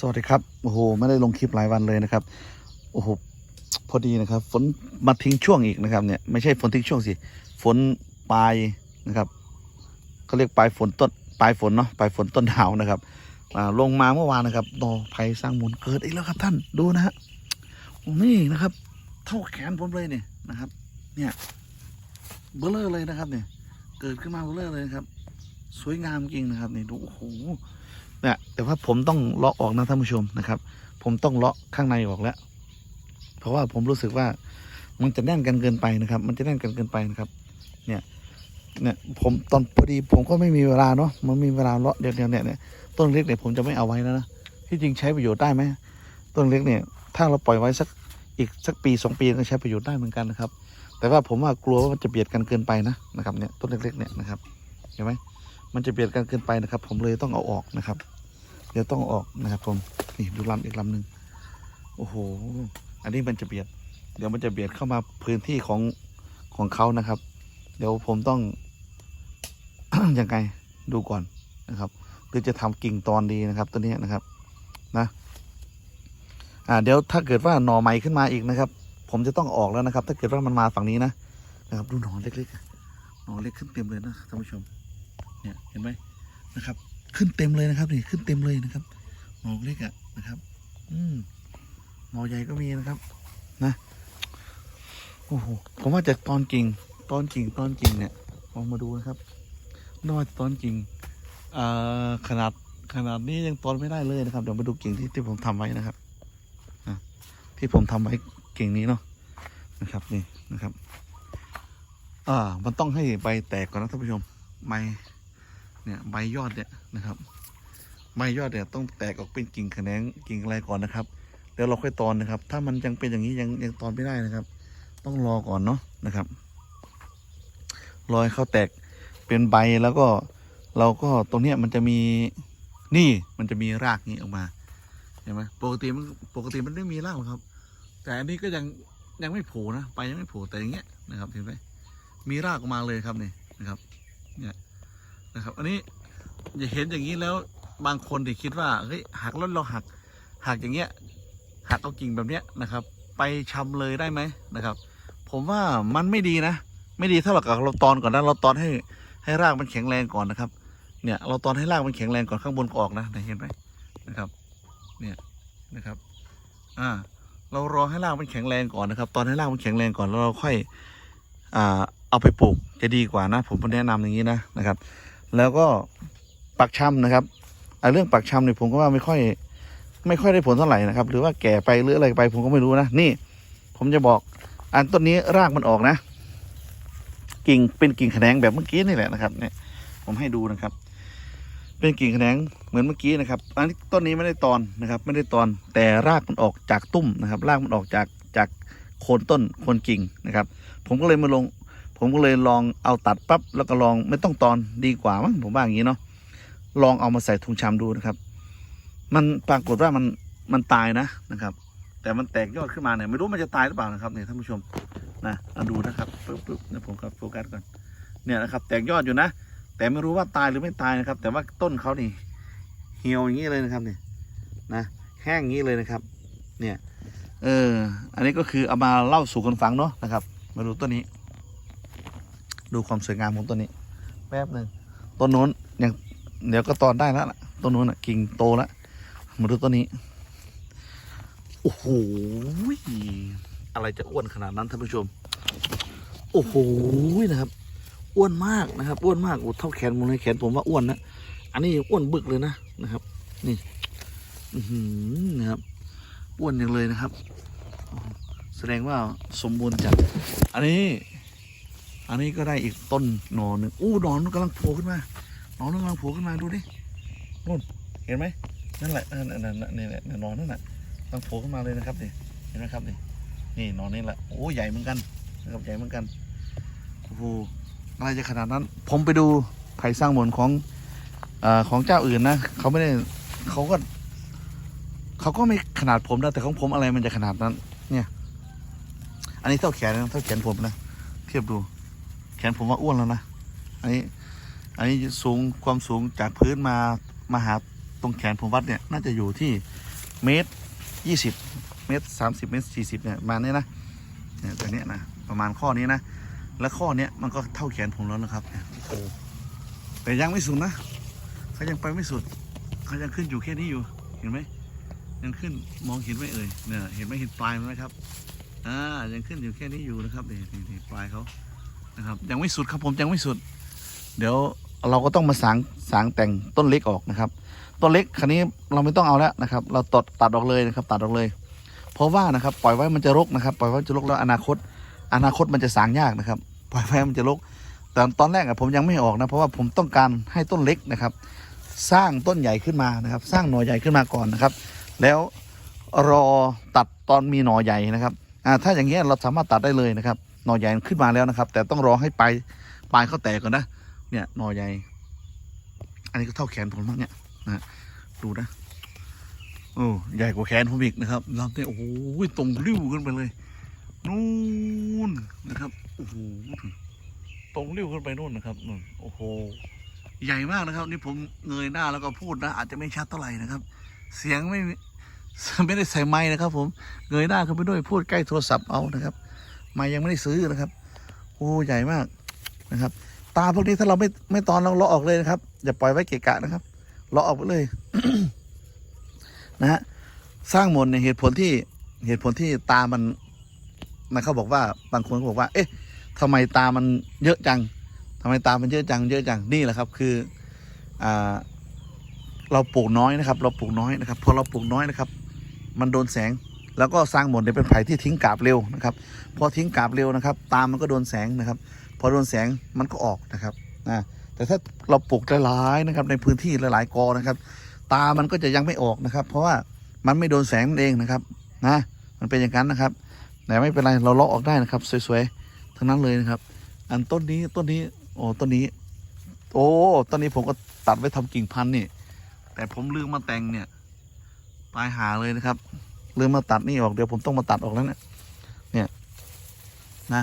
สวัสดีครับโอ้โหไม่ได้ลงคลิปหลายวันเลยนะครับโอ้โหพอดีนะครับ ฝนมาทิ้งช่วงอีกนะครับเนี่ยไม่ใช่ฝนทิ้งช่วงสิฝนปลายนะครับเขาเรียกปลายฝนต้นปลายฝนเนาะปลายฝนต้นหนาวนะครับลงมาเมื่อวานนะครับดอกไผ่สร้างมูลเกิดอีกแล้วครับท่านดูนะฮะโอ้นี่นะครับ เท่าแขนผมเลยเนี่ยนะครับ เนี่ยเบลเลอร์เลยนะครับเนี่ย เกิดขึ้นมาเบลเลอร์เลยครับ สวยงามจริงนะครับนี่ดูโอ้โห แต่ว่าผมต้องเลาะออกนะท่านผู้ชมนะครับ ผมต้องเลาะข้างในออกแล้ว เพราะว่าผมรู้สึกว่ามันจะแน่นกันเกินไปนะครับ มันจะแน่นกันเกินไปนะครับ เนี่ย เนี่ยผมตอนพอดีผมก็ไม่มีเวลาเนาะ มันมีเวลาเลาะเดียวเดียวเนี่ยเนี่ยต้นเล็กเนี่ยผมจะไม่เอาไว้แล้วนะ ที่จริงใช้ประโยชน์ได้ไหมต้นเล็กเนี่ย ถ้าเราปล่อยไว้สักอีกสักปีสองปีก็ใช้ประโยชน์ได้เหมือนกันนะครับ แต่ว่าผมว่ากลัวว่ามันจะเบียดกันเกินไปนะนะครับ เนี่ยต้นเล็กๆเนี่ยนะครับ เห็นไหมมันจะเบียดกันเกินไปนะครับ ผมเลยต้องเอาออกนะครับ เดี๋ยวต้องออกนะครับผมนี่ดูลำอีกลำหนึ่งโอ้โห อันนี้มันจะเบียด เดี๋ยวมันจะเบียดเข้ามาพื้นที่ของของเขานะครับ เดี๋ยวผมต้องยังไงดูก่อนนะครับหรือจะทำกิ่งตอนดีนะครับ ตัวนี้นะครับนะอ่าเดี๋ยวถ้าเกิดว่าหน่อใหม่ขึ้นมาอีกนะครับ ผมจะต้องออกแล้วนะครับ ถ้าเกิดว่ามันมาฝั่งนี้นะนะครับ ดูหน่อเล็กๆหน่อเล็กขึ้นเต็มเลยนะท่านผู้ชม เนี่ยเห็นไหมนะครับ ขึ้นเต็มเลยนะครับนี่ขึ้นเต็มเลยนะครับหน่อเล็กอะนะครับ อืมหนอใหญ่ก็มีนะครับ นะโอ้โหผมว่าจากตอนกิ่งตอนกิ่งตอนกิ่งเนี่ยลองมาดูนะครับนอกจากตอนกิ่งอขนาดขนาดนี้ยังตอนไม่ได้เลยนะครับเดี๋ยวมาดูกิ่งที่ที่ผมทำไว้นะครับอที่ผมทำไว้กิ่งนี้เนาะนะครับนี่นะครับ อ่า มันต้องให้ใบแตกก่อนนะท่านผู้ชมใบ เนี่ยใบยอดเนี่ยนะครับใบยอดเนี่ยต้องแตกออกเป็นกิ่งแขนงกิ่งอะไรก่อนนะครับเดี๋ยวเราค่อยตอนนะครับ ถ้ามันยังเป็นอย่างนี้ยังยังตอนไม่ได้นะครับ ต้องรอก่อนเนาะนะครับรอให้เขาแตกเป็นใบแล้วก็เราก็ตรงเนี้ยมันจะมีนี่มันจะมีรากนี้ออกมาเห็นไหมปกติมันปกติมันไม่มีรากหรอกครับ แต่อันนี้ก็ยังยังไม่โผล่นะใบยังไม่โผล่แต่อย่างเงี้ยนะครับเห็นไหมมีรากออกมาเลยครับนี่นะครับ เนี่ยะครับ อันนี้จะเห็นอย่างนี้แล้วบางคนที่คิดว่าเฮ้ยหักแล้วเราหักหักอย่างเงี้ยหักเอากิ่งแบบเนี้ยนะครับ ไปชำเลยได้ไหมนะครับ ผมว่ามันไม่ดีนะ ไม่ดีเท่ากับเราตอนก่อนนะเราตอนให้ให้รากมันแข็งแรงก่อนนะครับ เนี่ยเราตอนให้รากมันแข็งแรงก่อนข้างบนก็ออกนะเห็นไหมนะครับ เนี่ยนะครับอ่าเรารอให้รากมันแข็งแรงก่อนนะครับ ตอนให้รากมันแข็งแรงก่อนแล้วเราค่อยอ่าเอาไปปลูกจะดีกว่านะ ผมแนะนำอย่างนี้นะนะครับ แล้วก็ปักชำนะครับเรื่องปักชำเนี่ยผมก็ว่าไม่ค่อย ไม่ค่อยได้ผลเท่าไหร่นะครับ หรือว่าแก่ไปหรืออะไรไป ผมก็ไม่รู้นะนี่ ผมจะบอก อันต้นนี้รากมันออกนะ กิ่งเป็นกิ่งแขนงแบบเมื่อกี้นี่แหละนะครับ เนี่ย ผมให้ดูนะครับ เป็นกิ่งแขนงเหมือนเมื่อกี้นะครับ อันนี้ต้นนี้ไม่ได้ตอนนะครับ ไม่ได้ตอนแต่รากมันออกจากตุ้มนะครับ รากมันออกจากจากโคนต้นโคนกิ่งนะครับ ผมก็เลยมาลง ผมก็เลยลองเอาตัดปั๊บแล้วก็ลองไม่ต้องตอนดีกว่ามั้งผมว่าอย่างนี้เนาะลองเอามาใส่ถุงชำดูนะครับ มันปรากฏว่ามันมันตายนะนะครับ แต่มันแตกยอดขึ้นมาเนี่ยไม่รู้มันจะตายหรือเปล่านะครับเนี่ยท่านผู้ชมนะเอาดูนะครับปึ๊บปึ๊บเดี๋ยผมครับโฟกัสก่อนเนี่ยนะครับ แตกยอดอยู่นะ แต่ไม่รู้ว่าตายหรือไม่ตายนะครับ แต่ว่าต้นเขานี่เหี่ยวอย่างนี้เลยนะครับเนี่ยนะแห้งอย่างนี้เลยนะครับ เนี่ย เออ อันนี้ก็คือเอามาเล่าสู่กันฟังเนาะนะครับ มาดูต้นนี้ ดูความสวยงามของต้นนี้ แป๊บหนึ่งต้นนู้นยังเดี๋ยวก็ตอนได้แล้วล่ะต้นนู้นอะกิ่งโตแล้วมาดูต้นนี้โอ้โหอะไรจะอ้วนขนาดนั้นท่านผู้ชม โอ้โหนะครับ อ้วนมากนะครับ อ้วนมากโอ้เท่าแขนผมเลยแขนผมว่าอ้วนนะอันนี้อ้วนบึกเลยนะนะครับ นี่อือนะครับอ้วนอย่างเลยนะครับ แสดงว่าสมบูรณ์จัดอันนี้ อันนี้ก็ได้อีกต้นหนอนหนึ่งอู้หนอนมันกำลังโผล่ขึ้นมาหนอนกำลังโผล่ขึ้นมาดูดินู่นเห็นไหมนั่นแหละนั่นนั่นนั่นนี่แหละหนอนนั่นแหละกำลังโผล่ขึ้นมาเลยนะครับนี่เห็นไหมครับนี่นี่หนอนนี่แหละโอ้ใหญ่เหมือนกันนะครับใหญ่เหมือนกันโอ้โหอะไรจะขนาดนั้น ผมไปดูไผ่สร้างมนของอของเจ้าอื่นนะเขาไม่ได้เขาก็เขาก็ไม่ขนาดผมนะแต่ของผมอะไรมันจะขนาดนั้น เนี่ย อันนี้เท่าแขนนะเท่าแขนผมนะเทียบดู แขนผมว่าอ้วนแล้วนะ อันนี้ อันนี้สูงความสูงจากพื้นมามาหาตรงแขนผมวัดเนี่ย น่าจะอยู่ที่เมตรยี่สิบเมตรสามสิบเมตรสี่สิบเนี่ยประมาณนี้นะเนี่ยตัวเนี้ยนะประมาณข้อนี้นะ แล้วข้อเนี้ยมันก็เท่าแขนผมแล้วนะครับโอ้แต่ยังไม่สุดนะเขายังไปไม่สุดเขายังขึ้นอยู่แค่นี้อยู่เห็นไหมยังขึ้นมองเห็นไหมเอ่ยเนี่ยเห็นไหมเห็นปลายมันไหมครับอ่ายังขึ้นอยู่แค่นี้อยู่นะครับนี่นี่นี่ปลายเขา นะครับยังไม่สุดครับผมยังไม่สุด เดี๋ยวเราก็ต้องมาสางสางแต่งต้นเล็กออกนะครับ ต้นเล็กคันนี้เราไม่ต้องเอาแล้วนะครับ เราตัดตัดออกเลยนะครับ ตัดออกเลย เพราะว่านะครับปล่อยไว้มันจะรกนะครับ ปล่อยไว้มันจะรกแล้วอนาคต อนาคตมันจะสางยากนะครับ ปล่อยไว้มันจะรกแต่ตอนแรกอะผมยังไม่ออกนะเพราะว่าผมต้องการให้ต้นเล็กนะครับ สร้างต้นใหญ่ขึ้นมานะครับ สร้างหน่อใหญ่ขึ้นมาก่อนนะครับ แล้วรอตัดตอนมีหน่อใหญ่นะครับอ่าถ้าอย่างเงี้ยเราสามารถตัดได้เลยนะครับ หน่อใหญ่ขึ้นมาแล้วนะครับ แต่ต้องรอให้ปลายปลายเขาแตกก่อนนะเนี่ยหน่อใหญ่ อันนี้ก็เท่าแขนผมมั้งเนี่ยนะดูนะโอ้ใหญ่กว่าแขนผมอีกนะครับลำเนี่ยโอ้โหตรงริ้วขึ้นไปเลยนู่นนะครับโอ้โหตรงริ้วขึ้นไปนู่นนะครับนู่นโอ้โหใหญ่มากนะครับ นี่ผมเงยหน้าแล้วก็พูดนะ อาจจะไม่ชัดเท่าไหร่นะครับ เสียงไม่ไม่ได้ใส่ไม้นะครับ ผมเงยหน้าขึ้นไปด้วยพูดใกล้โทรศัพท์เอานะครับ ไม้ยังไม่ได้ซื้อนะครับ โอ้ใหญ่มากนะครับ ตาพวกนี้ถ้าเราไม่ไม่ตอนเราเลาะออกเลยนะครับ อย่าปล่อยไว้เกะกะนะครับเลาะออกไปเลย นะฮะสร้างมนในยเหตุผลที่เหตุผลที่ตามันนะเขาบอกว่าบางคนก็บอกว่า เอ๊ะทำไมตามันเยอะจังทำไมตามันเยอะจัง เยอะจังนี่แหละครับ คืออ่าเราปลูกน้อยนะครับ เราปลูกน้อยนะครับพอเราปลูกน้อยนะครับ มันโดนแสง แล้วก็สร้างหมนต์เนี่ยเป็นไผ่ที่ทิ้งกาบเร็วนะครับพอทิ้งกาบเร็วนะครับ ตามันก็โดนแสงนะครับ พอโดนแสงมันก็ออกนะครับนะแต่ถ้าเราปลูกหลายๆนะครับ ในพื้นที่หลายๆกอนะครับ ตามันก็จะยังไม่ออกนะครับ เพราะว่ามันไม่โดนแสงนั่นเองนะครับนะมันเป็นอย่างนั้นนะครับแต่ไม่เป็นไรเราเลาะออกได้นะครับ สวยๆทั้งนั้นเลยนะครับ อันต้นนี้ต้นนี้โอ้ต้นนี้ โอ้ต้นนี้ผมก็ตัดไว้ทำกิ่งพันธุ์นี่แต่ผมลืมมาแต่งเนี่ยตายหาเลยนะครับ ลืมมาตัดนี่ออกเดี๋ยวผมต้องมาตัดออกแล้วเนี่ยเนี่ยนะ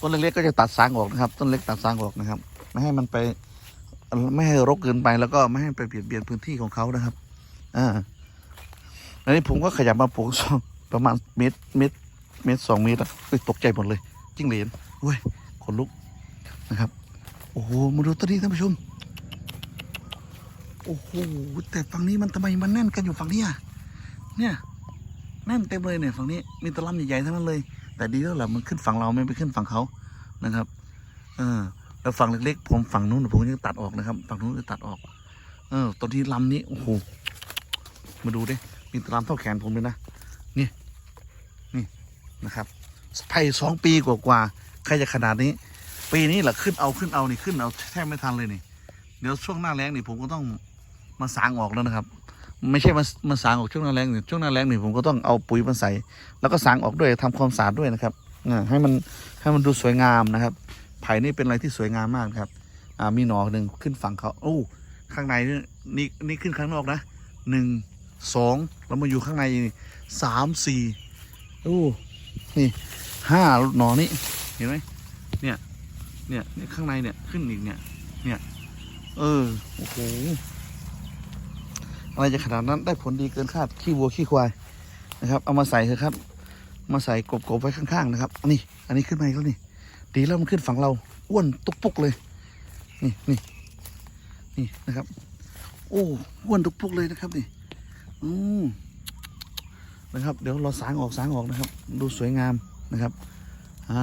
ต้นเล็กๆก็จะตัดสางออกนะครับ ต้นเล็กตัดสางออกนะครับ ไม่ให้มันไป ไม่ให้รกเกินไปแล้วก็ไม่ให้ไปเบียดเบียนพื้นที่ของเขานะครับอ่าอันนี้ผมก็ขยับมาปลูกสองประมาณเมตรเมตรเมตรสองเมตรอะเฮ้ยตกใจหมดเลย จิ้งเหลนเว้ยขนลุกนะครับ โอ้โหมาดูต้นนี้ท่านผู้ชมโอ้โหแต่ฝั่งนี้มันทำไมมันแน่นกันอยู่ฝั่งนี้อะเนี่ย น่นเต็มเลยเนี่ยฝั่งนี้มีตะล่ำใหญ่ๆทั้งนั้นเลย แต่ดีแล้วแหละมันขึ้นฝั่งเราไม่ไปขึ้นฝั่งเขานะครับเออแล้วฝั่งเล็กๆผมฝั่งนู้นผมยังตัดออกนะครับ ฝั่งนู้นจะตัดออก เออตอนที่ลำนี้โอ้โหมาดูดิมีตะลำเท่าแขนผมเลยนะนี่นี่นะครับไผ่สองปีกว่าๆใครจะขนาดนี้ ปีนี้แหละขึ้นเอาขึ้นเอานี่ขึ้นเอาแทบไม่ทันเลยนี่เดี๋ยวช่วงหน้าแรงนี่ผมก็ต้องมาสางออกแล้วนะครับ ไม่ใช่มามาสางออกช่วงหน้าแรงนี่ช่วงหน้าแรงหนี่งผมก็ต้องเอาปุ๋ยมาใส่ แล้วก็สางออกด้วยทำความสะอาดด้วยนะครับให้มันให้มันดูสวยงามนะครับไผ่นี่เป็นอะไรที่สวยงามมากครับ อ่ามีหนอหนึ่งขึ้นฝั่งเขาโอ้ข้างในนี่นี่นี่ขึ้นข้างนอกนะหนึ่งสองแล้วมาอยู่ข้างในสามสี่โอ้นี่ห้าหนอนี่เห็นไหมเนี่ยเนี่ยเนี่ยข้างในเนี่ยขึ้นอีกเนี่ยเนี่ยเออโอ้โห อะไรจะขนาดนั้นได้ผลดีเกินคาดขี้วัวขี้ควายนะครับ เอามาใส่เถอะครับ มาใส่กบๆไว้ข้างๆนะครับอันนี้อันนี้ขึ้นมาอีกแล้วนี่ ดีแล้วมันขึ้นฝั่งเราอ้วนตุกปุกเลย นี่นี่นี่นะครับ โอ้อ้วนตุกปุกเลยนะครับนี่ อืมนะครับ เดี๋ยวเราสางออกสางออกนะครับ ดูสวยงามนะครับอ่า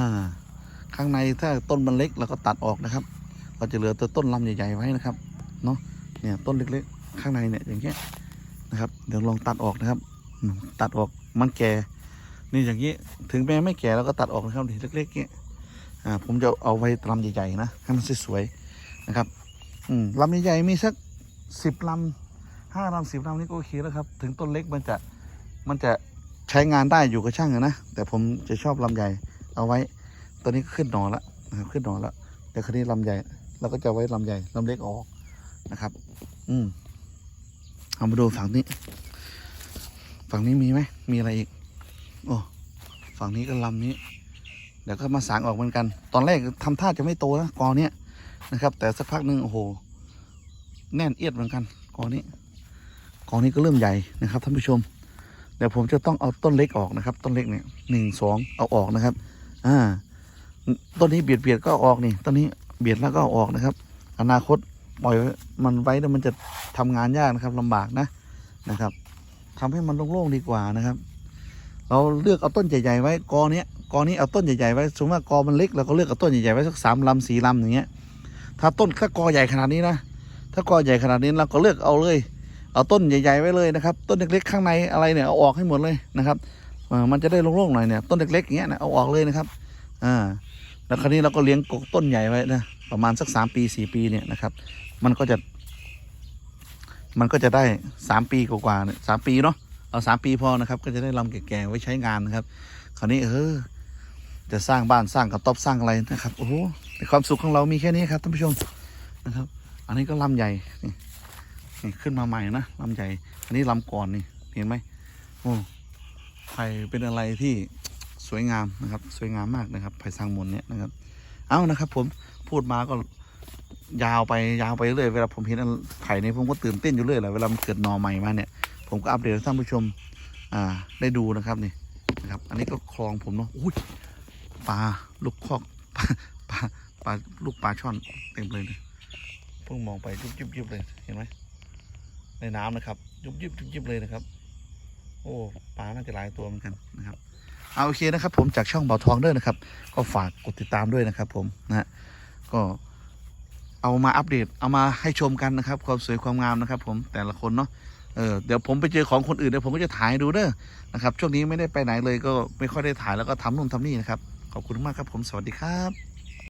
ข้างในถ้าต้นมันเล็กเราก็ตัดออกนะครับ เราจะเหลือตัวต้นลำใหญ่ๆไว้นะครับเนาะเนี่ยต้นเล็กๆ ข้างในเนี่ยอย่างเงี้ยนะครับ เดี๋ยวลองตัดออกนะครับ ตัดออกมันแก่ นี่อย่างนี้ถึงแม้ไม่แก่เราก็ตัดออกนะครับเล็กๆเงี้ยอ่าผมจะเอาไว้ลำใหญ่ๆนะให้มันสวยๆนะครับอืมลำใหญ่ๆมีสักสิบลำห้าลำสิบลำนี่ก็โอเคแล้วครับ ถึงต้นเล็กมันจะมันจะใช้งานได้อยู่กับช่างนะแต่ผมจะชอบลำใหญ่เอาไว้ตอนนี้ก็ขึ้นหนอแล้วนะครับขึ้นหนอแล้วแต่คราวนี้ลำใหญ่เราก็จะไว้ลำใหญ่ลำเล็กออกนะครับ อืม เอามาดูฝั่งนี้ ฝั่งนี้มีไหมมีอะไรอีก โอ้ฝั่งนี้ก็ลำนี้เดี๋ยวก็มาสางออกเหมือนกัน ตอนแรกทำท่าจะไม่โตนะกอเนี้ยนะครับ แต่สักพักหนึ่งโอ้โห แน่นเอียดเหมือนกันกอนี้กอนี้ก็เริ่มใหญ่นะครับท่านผู้ชมเดี๋ยวผมจะต้องเอาต้นเล็กออกนะครับ ต้นเล็กเนี่ยหนึ่งสองเอาออกนะครับ อ่าต้นนี้เบียดเบียดก็อออกนี่ต้นนี้เบียดแล้วก็เอาออกนะครับ อนาคต ปล่อยมันไว้แล้วมันจะทำงานยากนะครับลำบากนะนะครับทำให้มันโล่งๆดีกว่านะครับ เราเลือกเอาต้นใหญ่ๆไว้กอเนี้ยกอนี้เอาต้นใหญ่ๆไว้สมมติว่ากอมันเล็กเราก็เลือกเอาต้นใหญ่ๆไว้สักสามลำสี่ลำอย่างเงี้ย ถ้าต้นถ้ากอใหญ่ขนาดนี้นะถ้ากอใหญ่ขนาดนี้เราก็เลือกเอาเลย เอาต้นใหญ่ ๆไว้เลยนะครับ ต้นเล็กๆข้างในอะไรเนี่ยเอาออกให้หมดเลยนะครับมันจะได้โล่งๆหน่อยเนี่ยต้นเล็กๆอย่างเงี้ยนะเอาออกเลยนะครับอ่าแล้วคราวนี้เราก็เลี้ยงกกต้นใหญ่ไว้นะประมาณสักสามปีสี่ปีเนี่ยนะครับ มันก็จะ มันก็จะได้สามปีกว่าๆเนี่ยสามปีเนาะเอาสามปีพอนะครับ ก็จะได้ลำแก่ๆไว้ใช้งานนะครับ คราวนี้เออจะสร้างบ้านสร้างกระต๊อบสร้างอะไรนะครับโอ้โหความสุขของเรามีแค่นี้ครับท่านผู้ชมนะครับ อันนี้ก็ลำใหญ่นี่นี่ขึ้นมาใหม่นะลำใหญ่ อันนี้ลำก่อนนี่เห็นไหมโอ้ไผ่เป็นอะไรที่สวยงามนะครับ สวยงามมากนะครับไผ่สร้างมนเนี่ยนะครับ เอานะครับ ผมพูดมาก็ ยาวไปยาวไปเรื่อยเวลาผมเห็นไผ่เนี่ยผมก็ตื่นเต้นอยู่เรื่อยแหละเวลามันเกิดนอใหม่มาเนี่ย ผมก็อัปเดตให้ท่านผู้ชม อ่า ได้ดูนะครับนี่นะครับ อันนี้ก็คลองผมเนาะอุ้ยปลาลูกคอกปลาปลาปลาลูกปลาช่อนเต็มเลยเนี่ยเพิ่งมองไปยุบยิบยิบเลยเห็นไหมในน้ำนะครับ ยุบยิบยุบยิบเลยนะครับ โอ้ปลาน่าจะหลายตัวเหมือนกันนะครับเอาโอเคนะครับ ผมจากช่องเบาทองด้อนะครับ ก็ฝากกดติดตามด้วยนะครับ ผมนะฮะก็ เอามาอัปเดตเอามาให้ชมกันนะครับ ความสวยความงามนะครับ ผมแต่ละคนเนาะเออเดี๋ยวผมไปเจอของคนอื่นเดี๋ยวผมก็จะถ่ายดูเด้อนะครับช่วงนี้ไม่ได้ไปไหนเลยก็ไม่ค่อยได้ถ่ายแล้วก็ทำนู่นทำนี่นะครับขอบคุณมากครับผมสวัสดีครับ